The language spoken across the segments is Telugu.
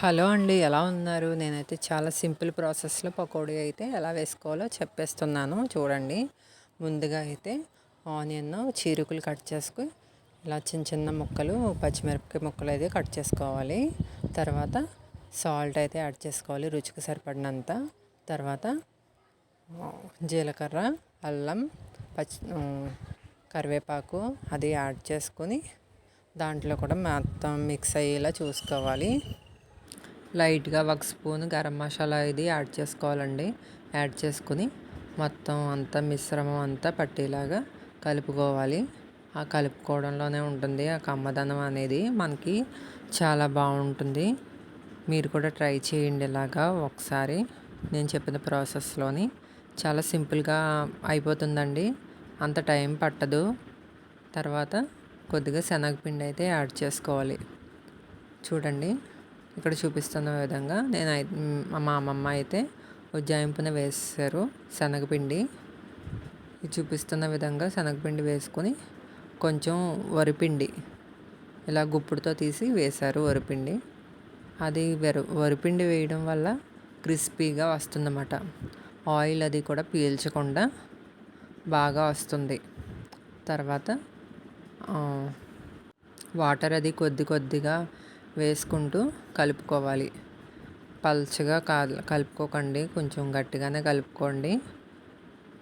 హలో అండి ఎలా ఉన్నారు? నేనైతే చాలా సింపుల్ ప్రాసెస్లో పకోడీ అయితే ఎలా వేసుకోవాలో చెప్పేస్తున్నాను. చూడండి ముందుగా అయితే ఆనియన్ చీరుకులు కట్ చేసుకుని ఇలా చిన్న చిన్న ముక్కలు పచ్చిమిరపకాయ ముక్కలు అయితే కట్ చేసుకోవాలి. తర్వాత సాల్ట్ అయితే యాడ్ చేసుకోవాలి రుచికి సరిపడినంత. తర్వాత జీలకర్ర అల్లం పచ్చి కరివేపాకు అది యాడ్ చేసుకొని దాంట్లో కూడా మొత్తం మిక్స్ అయ్యేలా చూసుకోవాలి. లైట్గా ఒక స్పూన్ గరం మసాలా ఇది యాడ్ చేసుకోవాలండి. యాడ్ చేసుకుని మొత్తం అంతా మిశ్రమం అంతా పట్టేలాగా కలుపుకోవాలి. ఆ కలుపుకోవడంలోనే ఉంటుంది ఆ కమ్మదనం అనేది. మనకి చాలా బాగుంటుంది. మీరు కూడా ట్రై చేయండి ఇలాగా ఒకసారి. నేను చెప్పిన ప్రాసెస్లోని చాలా సింపుల్గా అయిపోతుందండి. అంత టైం పట్టదు. తర్వాత కొద్దిగా శనగపిండి అయితే యాడ్ చేసుకోవాలి. చూడండి. ఇక్కడ చూపిస్తున్న విధంగా నేను మా అమ్మమ్మ అయితే ఉజ్జాయింపున వేసారు శనగపిండి. చూపిస్తున్న విధంగా శనగపిండి వేసుకొని కొంచెం వరిపిండి ఇలా గుప్పుడుతో తీసి వేశారు వరిపిండి. అది వెరు వరిపిండి వేయడం వల్ల క్రిస్పీగా వస్తుందన్నమాట. ఆయిల్ అది కూడా పీల్చకుండా బాగా వస్తుంది. తర్వాత వాటర్ అది కొద్ది కొద్దిగా వేసుకుంటూ కలుపుకోవాలి. పల్చగా కాదు కలుపుకోకండి. కొంచెం గట్టిగానే కలుపుకోండి.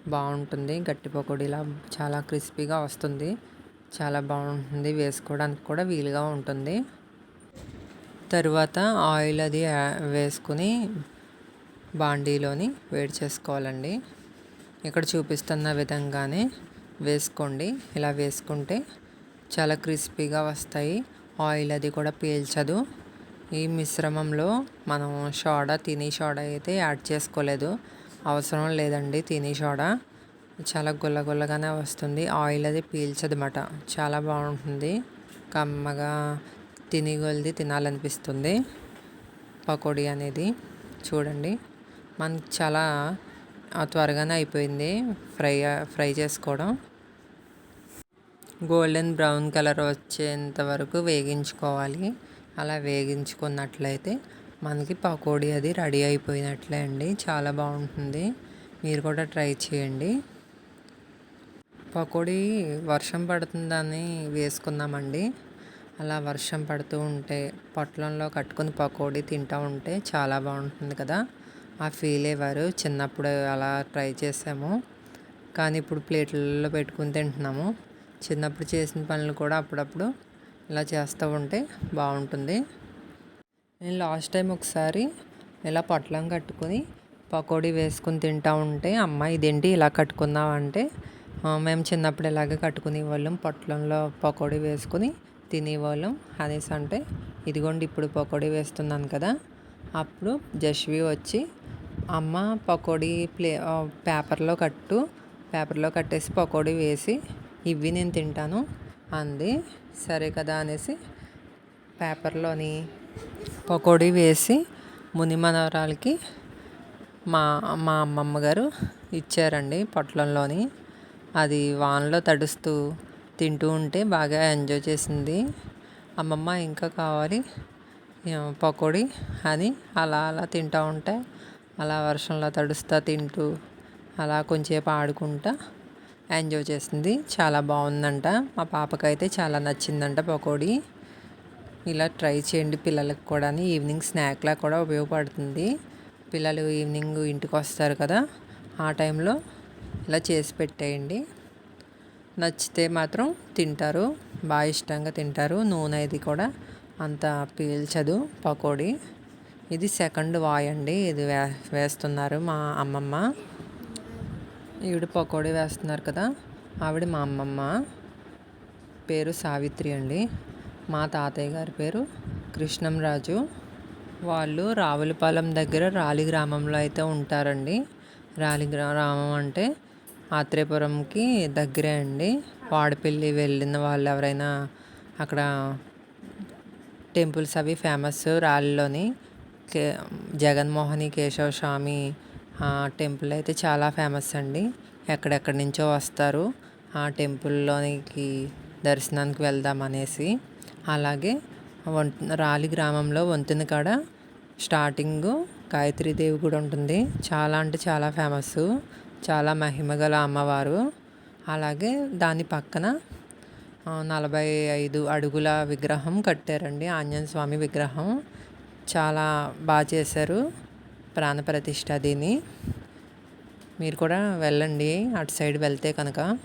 బాగుంటుంది. గట్టి పకోడీలా చాలా క్రిస్పీగా వస్తుంది. చాలా బాగుంటుంది వేసుకోవడానికి కూడా వీలుగా ఉంటుంది. తరువాత ఆయిల్ అది వేసుకుని బాండీలోని వేడి చేసుకోవాలండి. ఇక్కడ చూపిస్తున్న విధంగానే వేసుకోండి. ఇలా వేసుకుంటే చాలా క్రిస్పీగా వస్తాయి. ఆయిల్ అది కూడా పీల్చదు. ఈ మిశ్రమంలో మనం సోడా తిని సోడా అయితే యాడ్ చేసుకోలేదు. అవసరం లేదండి తిని సోడా చాలా గుల్లగుల్లగానే వస్తుంది. ఆయిల్ అది పీల్చదన్నమాట. చాలా బాగుంటుంది. కమ్మగా తిని కొలిది తినాలనిపిస్తుంది. పకోడీ అనేది. చూడండి. మనకి చాలా త్వరగానే అయిపోయింది ఫ్రై ఫ్రై చేసుకోవడం. గోల్డెన్ బ్రౌన్ కలర్ వచ్చేంత వరకు వేగించుకోవాలి. అలా వేగించుకున్నట్లయితే మనకి పకోడీ అది రెడీ అయిపోయినట్లే అండి. చాలా బాగుంటుంది. మీరు కూడా ట్రై చేయండి. పకోడీ వర్షం పడుతుందని వేసుకున్నామండి. అలా వర్షం పడుతూ ఉంటే పొట్లంలో కట్టుకుని పకోడీ తింటూ ఉంటే చాలా బాగుంటుంది కదా. ఆ ఫీల్ అయ్యారు చిన్నప్పుడు అలా ట్రై చేసాము. కానీ ఇప్పుడు ప్లేట్లలో పెట్టుకుని తింటున్నాము. చిన్నప్పుడు చేసిన పనులు కూడా అప్పుడప్పుడు ఇలా చేస్తూ ఉంటే బాగుంటుంది. నేను లాస్ట్ టైం ఒకసారి ఇలా పొట్లం కట్టుకొని పకోడీ వేసుకుని తింటూ ఉంటే అమ్మ ఇదేంటి ఇలా కట్టుకున్నావు? అంటే మేము చిన్నప్పుడు ఇలాగే కట్టుకునే వాళ్ళం. పొట్లంలో పకోడీ వేసుకుని తినేవాళ్ళం అనేసి అంటే ఇదిగోండి ఇప్పుడు పకోడీ వేస్తున్నాను కదా. అప్పుడు జస్వి వచ్చి అమ్మ పకోడీ ప్లే పేపర్లో కట్టు. పేపర్లో కట్టేసి పకోడీ వేసి ఇవి నేను తింటాను. అంది. సరే కదా అనేసి పేపర్లోని పకోడీ వేసి ముని మనవరాలకి మా మా అమ్మమ్మ గారు ఇచ్చారండి పొట్లంలోని. అది వానలో తడుస్తూ తింటూ ఉంటే బాగా ఎంజాయ్ చేసింది. అమ్మమ్మ ఇంకా కావాలి పకోడీ అని అలా అలా తింటూ ఉంటే అలా వర్షంలో తడుస్తూ తింటూ అలా కొంచెంసేపు ఆడుకుంటా ఎంజాయ్ చేసింది. చాలా బాగుందంట. మా పాపకైతే చాలా నచ్చిందంట పకోడీ. ఇలా ట్రై చేయండి పిల్లలకు కూడా ఈవినింగ్ స్నాక్లా కూడా ఉపయోగపడుతుంది. పిల్లలు ఈవినింగ్ ఇంటికి వస్తారు కదా ఆ టైంలో ఇలా చేసి పెట్టేయండి. నచ్చితే మాత్రం తింటారు. బాగా ఇష్టంగా తింటారు. నూనె ఇది కూడా అంత పీల్చదు పకోడీ. ఇది సెకండ్ వాయ్ అండి ఇది వే వేస్తున్నారు మా అమ్మమ్మ. ఈవిడ పకోడీ వేస్తున్నారు కదా. ఆవిడ మా అమ్మమ్మ. పేరు సావిత్రి అండి. మా తాతయ్య గారి పేరు కృష్ణంరాజు వాళ్ళు రావులపాలెం దగ్గర రాలి గ్రామంలో అయితే ఉంటారండి. రాలి గ్రామం అంటే ఆత్రేయపురంకి దగ్గరే అండి. వాడపల్లి వెళ్ళిన వాళ్ళు ఎవరైనా అక్కడ టెంపుల్స్ అవి ఫేమస్ రాళ్ళలోని కే జగన్మోహని కేశవ స్వామి టెంపుల్ అయితే చాలా ఫేమస్ అండి. ఎక్కడెక్కడి నుంచో వస్తారు. ఆ టెంపుల్లోనికి దర్శనానికి వెళ్దాం అనేసి. అలాగే రాలి గ్రామంలో వంతెన కాడ స్టార్టింగ్ గాయత్రీదేవి కూడా ఉంటుంది. చాలా అంటే చాలా ఫేమస్ చాలా మహిమగల అమ్మవారు. అలాగే దాని పక్కన నలభై ఐదు అడుగుల విగ్రహం కట్టారండి. ఆంజనేయ స్వామి విగ్రహం. చాలా బాగా చేశారు. ప్రాణప్రతిష్ఠ దీన్ని. మీరు కూడా వెళ్ళండి అటు సైడ్ వెళ్తే కనుక.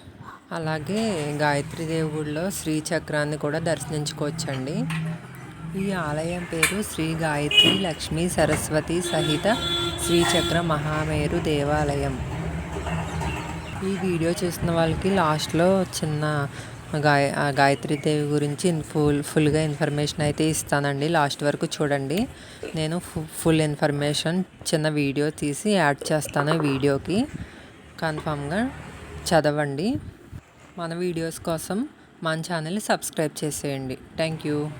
అలాగే గాయత్రీదేవి గుడిలో శ్రీచక్రాన్ని కూడా దర్శించుకోవచ్చండి. ఈ ఆలయం పేరు శ్రీ గాయత్రి లక్ష్మీ సరస్వతి సహిత శ్రీచక్ర మహామేరు దేవాలయం. ఈ వీడియో చూసిన వాళ్ళకి లాస్ట్లో చిన్న గాయ ఆ గాయత్రీదేవి గురించి ఫుల్ ఫుల్గా ఇన్ఫర్మేషన్ అయితే ఇస్తానండి. లాస్ట్ వరకు చూడండి. నేను ఫు- ఫుల్ ఇన్ఫర్మేషన్ చిన్న వీడియో తీసి యాడ్ చేస్తాను వీడియోకి. కన్ఫామ్గా చదవండి. మన వీడియోస్ కోసం మన ఛానల్ని సబ్స్క్రైబ్ చేసేయండి. Thank you.